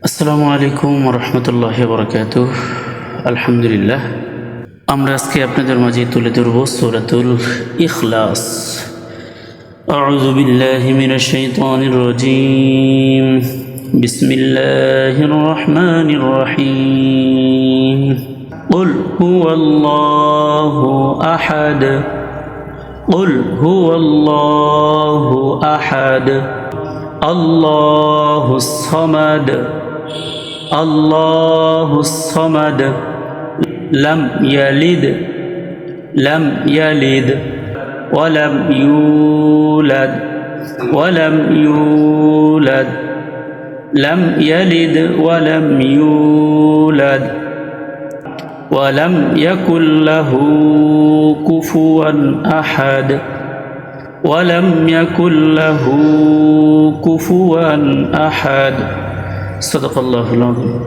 আসসালামু আলাইকুম রহমতুল্লাহ বরকাত আলহামদুলিল্লাহ আমরা আজকে আপনাদের মাঝে তুলে ধরব সৌরাতুল ইখলাস أعوذ بالله من الشيطان الرجيم بسم الله الرحمن الرحيم قل هو الله أحد قل هو الله أحد الله الصمد. الله الصمد. لم يلد لم يلد ولم يولد ولم يولد. لم يلد ولم يولد. ولم يكن له كفوا أحد. ولم يكن له كفوا أحد. صدق الله العظيم.